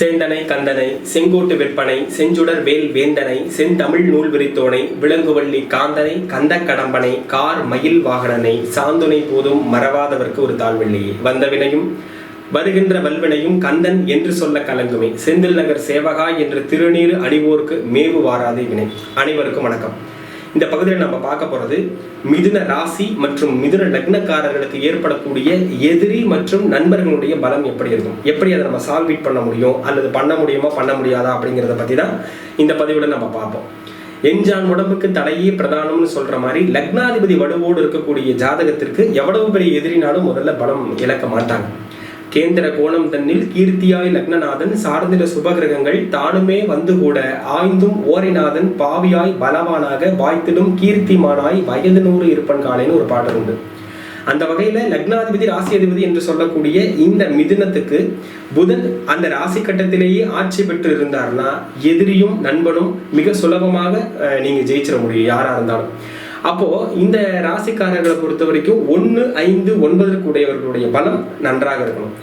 சேந்தனை கந்தனை செங்கோட்டு விற்பனை செஞ்சுடர் வேல் வேந்தனை செந்தமிழ் நூல் விரித்தோனை விலங்குவள்ளி காந்தனை கந்த கடம்பனை கார் மயில் வாகனனை சாந்துனை போதும் மறவாதவர்க்கு ஒரு தாழ்வில்லையே வந்த வினையும் வருகின்ற வல்வினையும் கந்தன் என்று சொல்ல கலங்குமே. செந்தில் நகர் சேவகா என்று திருநீறு அணிவோர்க்கு மேவு வாராதே வினை. அனைவருக்கும் வணக்கம். இந்த பகுதியில் நம்ம பார்க்க போகிறது மிதுன ராசி மற்றும் மிதுன லக்னக்காரர்களுக்கு ஏற்படக்கூடிய எதிரி மற்றும் நண்பர்களுடைய பலம் எப்படி இருக்கும்? எப்படி அதை நம்ம சால்வீட் பண்ண முடியும்? அல்லது பண்ண முடியுமா பண்ண முடியாதா அப்படிங்கிறத பற்றி தான் இந்த பதிவில் நம்ம பார்ப்போம். எஞ்சான் உடம்புக்கு தடையே பிரதானம்னு சொல்ற மாதிரி லக்னாதிபதி வலுவோடு இருக்கக்கூடிய ஜாதகத்திற்கு எவ்வளவு பெரிய எதிரினாலும் முதல்ல பலம் இழக்க மாட்டாங்க. கேந்திர கோணம் தன்னில் கீர்த்தியாய் லக்னநாதன் சார்ந்திட சுபகிரகங்கள் தானுமே வந்து கூட ஆய்ந்தும் ஓரைநாதன் பாவியாய் பலவானாக வாய்த்திடும் கீர்த்திமானாய் வயது நூறு இருப்பன் காலைன்னு ஒரு பாடல் உண்டு. அந்த வகையில லக்னாதிபதி ராசி அதிபதி என்று சொல்லக்கூடிய இந்த மிதுனத்துக்கு புதன் அந்த ராசி கட்டத்திலேயே ஆட்சி பெற்று இருந்தார்னா எதிரியும் நண்பனும் மிக சுலபமாக நீங்க ஜெயிச்சிட முடியும் யாரா இருந்தாலும். அப்போ இந்த ராசிக்காரர்களை பொறுத்த வரைக்கும் ஒன்று ஐந்து ஒன்பதற்கு உடையவர்களுடைய பலம் நன்றாக இருக்கணும்.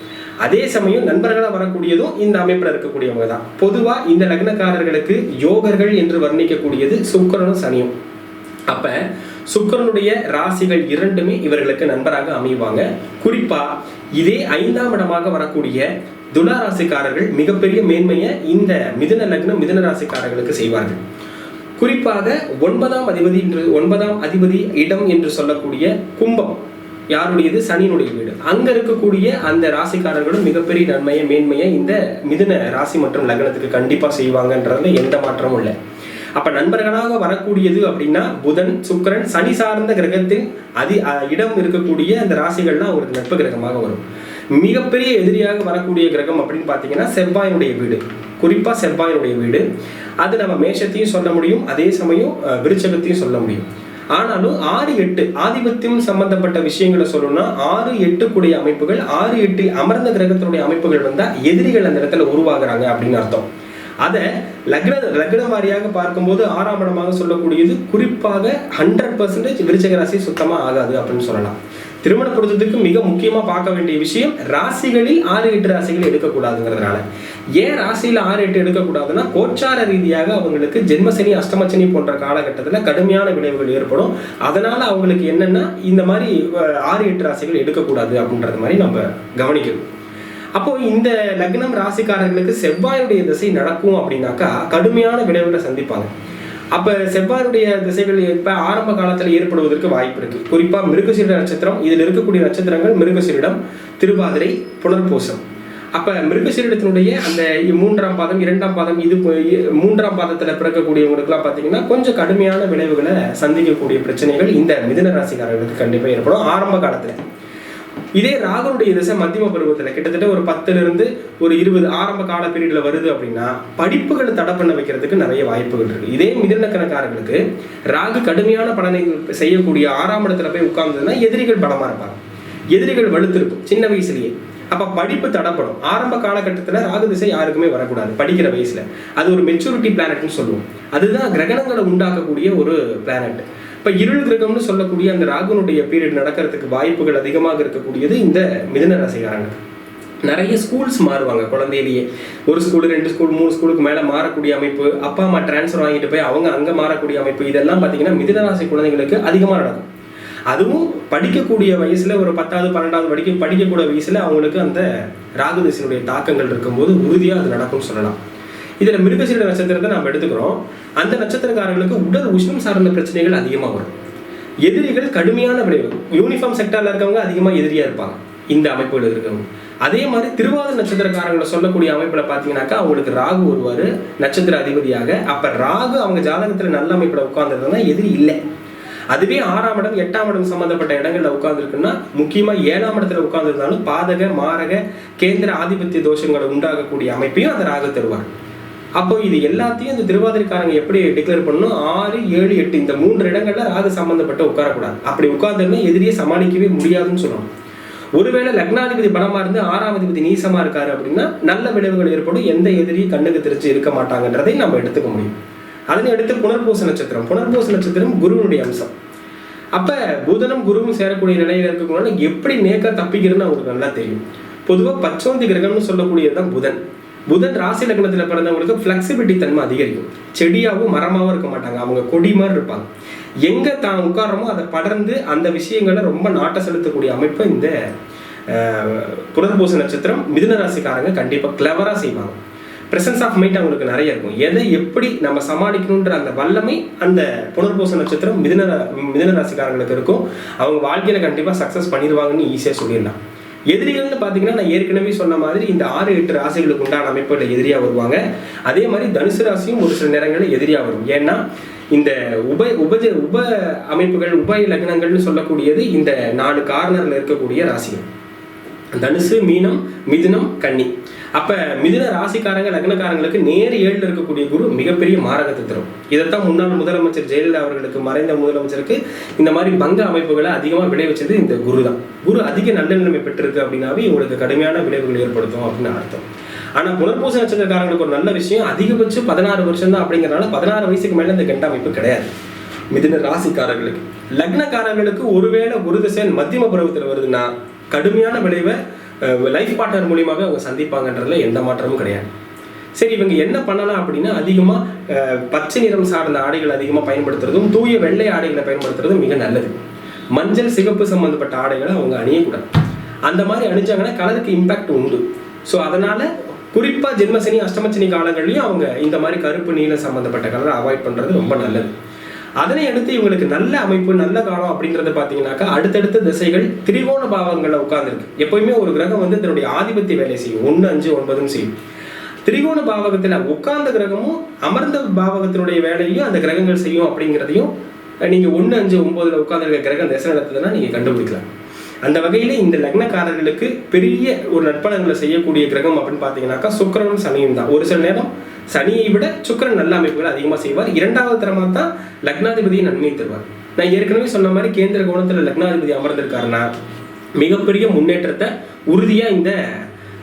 அதே சமயம் நண்பர்களாக வரக்கூடியதும் இந்த அமைப்பில் இருக்கக்கூடியவங்க தான். பொதுவாக இந்த லக்னக்காரர்களுக்கு யோகர்கள் என்று வர்ணிக்கக்கூடியது சுக்கரனும் சனியும். அப்ப சுக்கரனுடைய ராசிகள் இரண்டுமே இவர்களுக்கு நண்பராக அமைவாங்க. குறிப்பா இதே ஐந்தாம் இடமாக வரக்கூடிய துலா ராசிக்காரர்கள் மிகப்பெரிய மேன்மையை இந்த மிதுன லக்னம் மிதுன ராசிக்காரர்களுக்கு செய்வார்கள். குறிப்பாக ஒன்பதாம் அதிபதி என்று ஒன்பதாம் அதிபதி இடம் என்று சொல்லக்கூடிய கும்பம். யாருடையது? சனியினுடைய வீடு. அங்க இருக்கக்கூடிய அந்த ராசிக்காரர்களும் மிகப்பெரிய நன்மையை மேன்மையை இந்த மிதுன ராசி மற்றும் லக்னத்துக்கு கண்டிப்பா செய்வாங்கன்றதுல எந்த மாற்றமும் இல்லை. அப்ப நண்பர்களாக வரக்கூடியது அப்படின்னா புதன் சுக்கிரன் சனி சார்ந்த கிரகத்தில் அதி இடம் இருக்கக்கூடிய அந்த ராசிகள்லாம் அவங்களுக்கு நட்பு கிரகமாக வரும். மிகப்பெரிய எதிரியாக வரக்கூடிய கிரகம் அப்படின்னு பார்த்தீங்கன்னா செவ்வாயினுடைய வீடு. குறிப்பா செவ்வாயினுடைய வீடு. அது நம்ம மேஷத்தையும் சொல்ல முடியும் அதே சமயம் விருச்சகத்தையும் சொல்ல முடியும். ஆனாலும் ஆறு எட்டு ஆதிபத்தியம் சம்பந்தப்பட்ட விஷயங்களை சொல்லணும்னா ஆறு எட்டுக்குடைய அமைப்புகள் ஆறு எட்டில் அமர்ந்த கிரகத்தினுடைய அமைப்புகள் வந்தா எதிரிகள் அந்த இடத்துல உருவாகுறாங்க அப்படின்னு அர்த்தம். அதை லக்ன லக்ன வாரியாக பார்க்கும்போது ஆறாம் இடமாக சொல்லக்கூடியது குறிப்பாக ஹண்ட்ரட் பர்சன்டேஜ் விருச்சக ராசி சுத்தமா ஆகாது அப்படின்னு சொல்லலாம். திருமண பொருத்தத்துக்கு மிக முக்கியமா பார்க்க வேண்டிய விஷயம் ராசிகளில் ஆறு எட்டு ராசிகள் எடுக்கக்கூடாதுங்கிறதுனால. ஏன் ராசியில் ஆறு எட்டு எடுக்கக்கூடாதுன்னா கோச்சார ரீதியாக அவங்களுக்கு ஜென்மசனி அஷ்டமசனி போன்ற காலகட்டத்தில் கடுமையான விளைவுகள் ஏற்படும். அதனால அவங்களுக்கு என்னன்னா இந்த மாதிரி ஆறு எட்டு ராசிகள் எடுக்கக்கூடாது அப்படின்றது மாதிரி நம்ம கவனிக்கணும். அப்போ இந்த லக்னம் ராசிக்காரர்களுக்கு செவ்வாயுடைய திசை நடக்கும் அப்படின்னாக்கா கடுமையான விளைவுகளை சந்திப்பாங்க. அப்போ செவ்வாருடைய திசைகள் இப்போ ஆரம்ப காலத்தில் ஏற்படுவதற்கு வாய்ப்பு இருக்கு. குறிப்பாக மிருகசீர நட்சத்திரம் இதில் இருக்கக்கூடிய நட்சத்திரங்கள் மிருகசீரிடம் திருவாதிரை புனர்பூசம். அப்போ மிருகசீரிடத்தினுடைய அந்த மூன்றாம் பாதம் இரண்டாம் பாதம் இது போய் மூன்றாம் பாதத்தில் பிறக்கக்கூடியவங்களுக்குலாம் பார்த்தீங்கன்னா கொஞ்சம் கடுமையான விளைவுகளை சந்திக்கக்கூடிய பிரச்சனைகள் இந்த மிதுன ராசிக்காரர்களுக்கு கண்டிப்பாக ஏற்படும். ஆரம்ப காலத்தில் இதே ராகுனுடைய திசை மத்தியம பருவத்தில் கிட்டத்தட்ட ஒரு பத்துல இருந்து ஒரு இருபது ஆரம்ப கால பீரியடில் வருது அப்படின்னா படிப்புகளை தடை பண்ண வைக்கிறதுக்கு நிறைய வாய்ப்புகள் இருக்கு. இதே மிதிலக்கணக்காரர்களுக்கு ராகு கடுமையான பலனை செய்யக்கூடிய ஆறாம் இடத்துல போய் உட்கார்ந்ததுன்னா எதிரிகள் பலமா இருப்பாங்க. எதிரிகள் வலுத்திருக்கும் சின்ன வயசுலயே. அப்ப படிப்பு தடப்படும். ஆரம்ப காலகட்டத்தில் ராகு திசை யாருக்குமே வரக்கூடாது. படிக்கிற வயசுல. அது ஒரு மெச்சூரிட்டி பிளானட்னு சொல்லுவோம். அதுதான் கிரகணங்களை உண்டாக்கக்கூடிய ஒரு பிளானட் இப்போ இருள் கிரகம்னு சொல்லக்கூடிய அந்த ராகுனுடைய பீரியட் நடக்கிறதுக்கு வாய்ப்புகள் அதிகமாக இருக்கக்கூடியது இந்த மிதன ராசிக்காரங்களுக்கு. நிறைய ஸ்கூல்ஸ் மாறுவாங்க குழந்தையிலேயே. ஒரு ஸ்கூல் ரெண்டு ஸ்கூல் மூணு ஸ்கூலுக்கு மேலே மாறக்கூடிய அமைப்பு அப்பா அம்மா டிரான்ஸ்ஃபர் வாங்கிட்டு போய் அவங்க அங்கே மாறக்கூடிய அமைப்பு இதெல்லாம் பார்த்தீங்கன்னா மிதனராசி குழந்தைங்களுக்கு அதிகமாக நடக்கும். அதுவும் படிக்கக்கூடிய வயசுல ஒரு பத்தாவது பன்னெண்டாவது படிக்க படிக்கக்கூடிய வயசுல அவங்களுக்கு அந்த ராகு திசையினுடைய தாக்கங்கள் இருக்கும்போது உறுதியாக அது நடக்கும்னு சொல்லலாம். இதில் மிருகசீர நட்சத்திரத்தை நம்ம எடுத்துக்கிறோம். அந்த நட்சத்திரக்காரர்களுக்கு உடல் உஷ்ணம் சார்ந்த பிரச்சனைகள் அதிகமாக வரும். எதிரிகள் கடுமையான விளைவு. யூனிஃபார்ம் செக்டாரில் இருக்கவங்க அதிகமாக எதிரியா இருப்பாங்க. இந்த அமைப்புகள் இருக்கவங்க. அதே மாதிரி திருவாத நட்சத்திரக்காரங்களை சொல்லக்கூடிய அமைப்பில் பார்த்தீங்கன்னாக்கா அவங்களுக்கு ராகு வருவார் நட்சத்திர அதிபதியாக. அப்போ ராகு அவங்க ஜாதகத்தில் நல்ல அமைப்பில் உட்கார்ந்துருந்தா எதிரி இல்லை. அதுவே ஆறாம் இடம் எட்டாம் இடம் சம்மந்தப்பட்ட இடங்கள்ல உட்கார்ந்துருக்குன்னா முக்கியமாக ஏழாம் இடத்துல உட்கார்ந்துருந்தாலும் பாதக மாரக கேந்திர ஆதிபத்திய தோஷங்களை உண்டாகக்கூடிய அமைப்பையும் அந்த ராகு தருவார். அப்போ இது எல்லாத்தையும் இந்த திருவாதிரைக்காரங்க எப்படி டிக்ளேர் பண்ணணும்? ஆறு ஏழு எட்டு இந்த மூன்று இடங்கள்ல ராகு சம்பந்தப்பட்ட உட்காரக்கூடாது. அப்படி உட்கார்ந்தோம்னா எதிரியை சமாளிக்கவே முடியாதுன்னு சொல்லணும். ஒருவேளை லக்னாதிபதி பணமா இருந்து ஆறாம் அதிபதி நீசமா இருக்காரு அப்படின்னா நல்ல விளைவுகள் ஏற்படும். எந்த எதிரியும் கண்ணுக்கு தெரிச்சு இருக்க மாட்டாங்கன்றதை நம்ம எடுத்துக்க முடியும். அதனை அடுத்து புனர்பூச நட்சத்திரம். புனர்பூச நட்சத்திரம் குருவனுடைய அம்சம். அப்ப புதனும் குருவும் சேரக்கூடிய நிலையில இருக்கக்கூடாது எப்படி நேக்கா தப்பிக்கிறதுன்னு அவங்களுக்கு நல்லா தெரியும். பொதுவாக பச்சோந்தி கிரகம்னு சொல்லக்கூடியதுதான் புதன். புதன் ராசி லக்னத்தில் பிறந்தவங்களுக்கு ஃப்ளெக்சிபிலிட்டி தன்மை அதிகரிக்கும். செடியாகவும் மரமாகவும் இருக்க மாட்டாங்க. அவங்க கொடி மாதிரி இருப்பாங்க. எங்கே தான் உட்காரமோ அதை படர்ந்து அந்த விஷயங்களை ரொம்ப நாட்ட செலுத்தக்கூடிய அமைப்பு இந்த அஹ், புனர்பூச நட்சத்திரம் மிதுன ராசிக்காரங்க கண்டிப்பாக கிளவராக செய்வாங்க. பிரசன்ஸ் ஆஃப் மைண்ட் அவங்களுக்கு நிறைய இருக்கும். எதை எப்படி நம்ம சமாளிக்கணுன்ற அந்த வல்லமை அந்த புனர்பூச நட்சத்திரம் மிதுன ரா- மிதுன ராசிக்காரங்களுக்கு இருக்கும். அவங்க வாழ்க்கையில் கண்டிப்பாக சக்ஸஸ் பண்ணிடுவாங்கன்னு ஈஸியாக சொல்லிடலாம். எதிரிகள்னு பார்த்தீங்கன்னா நான் ஏற்கனவே சொன்ன மாதிரி இந்த ஆறு எட்டு ராசிகளுக்கு உண்டான அமைப்புகள் எதிரியாக வருவாங்க. அதே மாதிரி தனுசு ராசியும் ஒரு சில நேரங்களில் எதிரியாக வரும். ஏன்னா இந்த உப உபஜ உப அமைப்புகள் உப லக்னங்கள்னு சொல்லக்கூடியது இந்த நாலு கார்னரில் இருக்கக்கூடிய ராசிகள். தனுசு மீனம் மிதுனம் கன்னி. அப்போ மிதுன ராசிக்காரங்க லக்னக்காரங்களுக்கு நேர் ஏழில் இருக்கக்கூடிய குரு மிகப்பெரிய மாரகத்தை தரும். இதைத்தான் முன்னாள் முதலமைச்சர் ஜெயலலிதா அவர்களுக்கு மறைந்த முதலமைச்சருக்கு இந்த மாதிரி பங்க அமைப்புகளை அதிகமாக விளைவிச்சது இந்த குரு தான் குரு அதிக நல்ல நிலைமை பெற்றிருக்கு அப்படின்னாவே இவங்களுக்கு கடுமையான விளைவுகள் ஏற்படுத்தும் அப்படின்னு அர்த்தம். ஆனால் புனர்பூச நட்சத்திரக்காரங்களுக்கு ஒரு நல்ல விஷயம் அதிகபட்சம் பதினாறு வருஷம் தான் அப்படிங்கிறனால பதினாறு வயசுக்கு மேலே இந்த கெண்ட அமைப்பு கிடையாது. மிதுன ராசிக்காரர்களுக்கு. லக்னக்காரர்களுக்கு ஒருவேளை குரு திசை மத்தியம பருவத்தில் வருதுன்னா கடுமையான விளைவை லைஃப் பார்ட்னர் மூலியமாக அவங்க சந்திப்பாங்கன்றதுல எந்த மாற்றமும் கிடையாது. சரி இவங்க என்ன பண்ணலாம் அப்படின்னா அதிகமாக பச்சை நிறம் சார்ந்த ஆடைகள் அதிகமாக பயன்படுத்துறதும் தூய வெள்ளை ஆடைகளை பயன்படுத்துறதும் மிக நல்லது. மஞ்சள் சிகப்பு சம்மந்தப்பட்ட ஆடைகளை அவங்க அணியக்கூடாது. அந்த மாதிரி அணிஞ்சாங்கன்னா கலருக்கு இம்பாக்ட் உண்டு. ஸோ அதனால குறிப்பாக ஜென்மசனி அஷ்டமசனி காலங்கள்லையும் அவங்க இந்த மாதிரி கருப்பு நீல சம்மந்தப்பட்ட கலரை அவாய்ட் பண்ணுறது ரொம்ப நல்லது. அதனை அடுத்து இவங்களுக்கு நல்ல அமைப்பு நல்ல காலம் அப்படிங்கறத பார்த்தீங்கன்னாக்கா அடுத்தடுத்த திசைகள் திரிகோண பாவங்களில் உட்கார்ந்துருக்கு. எப்பயுமே ஒரு கிரகம் வந்து தன்னுடைய ஆதிபத்திய வேலை செய்யும். ஒன்று அஞ்சு ஒன்பதும் செய்யும். திரிகோண பாவகத்துல உட்கார்ந்த கிரகமும் அமர்ந்த பாவகத்தினுடைய வேலையும் அந்த கிரகங்கள் செய்யும் அப்படிங்கிறதையும் நீங்க ஒன்று அஞ்சு ஒன்பதுல உட்கார்ந்துருக்க கிரகம் திசை நடத்துதுன்னா நீங்க கண்டுபிடிக்கலாம். அந்த வகையில இந்த லக்னக்காரர்களுக்கு பெரிய ஒரு நட்பலங்களை செய்யக்கூடிய கிரகம் அப்படின்னு பார்த்தீங்கன்னாக்கா சுக்கரனும் சனியும் தான். ஒரு சில நேரம் சனியை விட சுக்கரன் நல்ல அமைப்புகளை அதிகமாக செய்வார். இரண்டாவது தரமாக தான் லக்னாதிபதியை நன்மையை தருவார். நான் ஏற்கனவே சொன்ன மாதிரி கேந்திர கோணத்தில் லக்னாதிபதி அமர்ந்திருக்காருன்னா மிகப்பெரிய முன்னேற்றத்தை உறுதியாக இந்த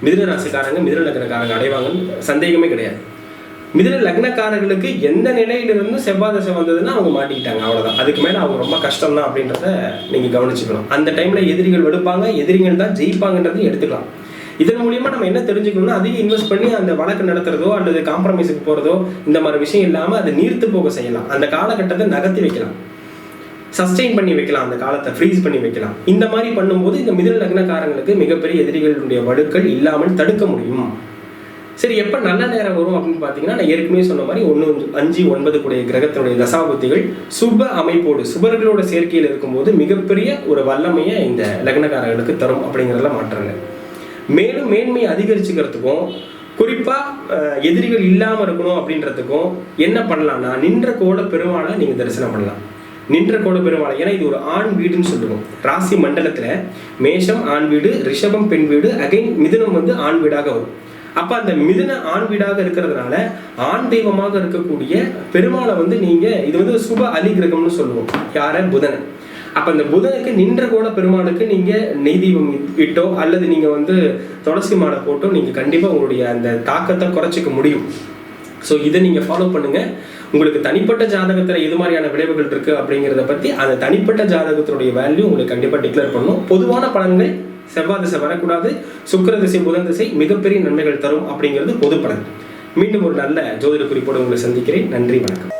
மிதுன ராசிக்காரங்க மிதுன லக்னக்காரங்க அடைவாங்கன்னு சந்தேகமே கிடையாது. மிதுன லக்னக்காரர்களுக்கு எந்த நிலையிலிருந்து செவ்வாய் தசை வந்ததுன்னா அவங்க மாட்டிக்கிட்டாங்க அவ்வளோதான் அதுக்கு மேலே அவங்க ரொம்ப கஷ்டம் தான் அப்படின்றத நீங்கள் கவனிச்சுக்கணும். அந்த டைமில் எதிரிகள் எடுப்பாங்க எதிரிகள் தான் ஜெயிப்பாங்கன்றதையும் எடுத்துக்கலாம். இதன் மூலியமா நம்ம என்ன தெரிஞ்சுக்கணும்னா அதையும் இன்வெஸ்ட் பண்ணி அந்த வழக்கு நடத்துறதோ அல்லது காம்ப்ரமைஸுக்கு போறதோ இந்த மாதிரி விஷயம் இல்லாம அதை நீர்த்து போக செய்யலாம். அந்த காலகட்டத்தை நகர்த்தி வைக்கலாம். சஸ்டெயின் பண்ணி வைக்கலாம். அந்த காலத்தை ஃப்ரீஸ் பண்ணி வைக்கலாம். இந்த மாதிரி பண்ணும்போது இந்த மிதுன லக்னக்காரங்களுக்கு மிகப்பெரிய எதிரிகளுடைய வடுக்கள் இல்லாமல் தடுக்க முடியும். சரி எப்போ நல்ல நேரம் வரும் அப்படின்னு பார்த்தீங்கன்னா நான் ஏற்கனவே சொன்ன மாதிரி ஒன்று அஞ்சு ஒன்பது கூடிய கிரகத்தினுடைய தசாபுத்திகள் சுப அமைப்போடு சுபர்களோட சேர்க்கையில் இருக்கும்போது மிகப்பெரிய ஒரு வல்லமையை இந்த லக்னக்காரர்களுக்கு தரும் அப்படிங்கிறதெல்லாம் மாற்றாங்க மேலும் மேன்மையை அதிகரிச்சுக்கிறதுக்கும் குறிப்பாக எதிரிகள் இல்லாமல் இருக்கணும் அப்படின்றதுக்கும் என்ன பண்ணலாம்னா நின்ற கோட பெருமாளை நீங்கள் தரிசனம் பண்ணலாம். நின்ற கோட பெருமாளை ஏன்னா இது ஒரு ஆண் வீடுன்னு சொல்லுவோம். ராசி மண்டலத்தில் மேஷம் ஆண் வீடு ரிஷபம் பெண் வீடு அகைன் மிதுனம் வந்து ஆண் வீடாக வரும். அப்ப அந்த மிதுன ஆண் வீடாக இருக்கிறதுனால ஆண் தெய்வமாக இருக்கக்கூடிய பெருமாளை வந்து நீங்க இது வந்து சுப அலி கிரகம்னு சொல்லுவோம். யார? புதன் அப்ப அந்த புதனுக்கு நின்ற கோண பெருமாளுக்கு நீங்க நெய் இட்டோ அல்லது நீங்க வந்து துளசி மாலை போட்டோ நீங்க கண்டிப்பா உங்களுடைய அந்த தாக்கத்தை குறைச்சிக்க முடியும். ஸோ இதை நீங்க ஃபாலோ பண்ணுங்க. உங்களுக்கு தனிப்பட்ட ஜாதகத்துல எது மாதிரியான விளைவுகள் இருக்கு அப்படிங்கிறத பத்தி அந்த தனிப்பட்ட ஜாதகத்தினுடைய வேல்யூ உங்களுக்கு கண்டிப்பா டிக்ளேர் பண்ணும் பொதுவான பலன்கள் செவ்வாய் திசை வரக்கூடாது. சுக்கர திசை புதன் திசை மிகப்பெரிய நன்மைகள் தரும் அப்படிங்கிறது பொது பலன். மீண்டும் ஒரு நல்ல ஜோதிட குறிப்போடு உங்களை சந்திக்கிறேன். நன்றி வணக்கம்.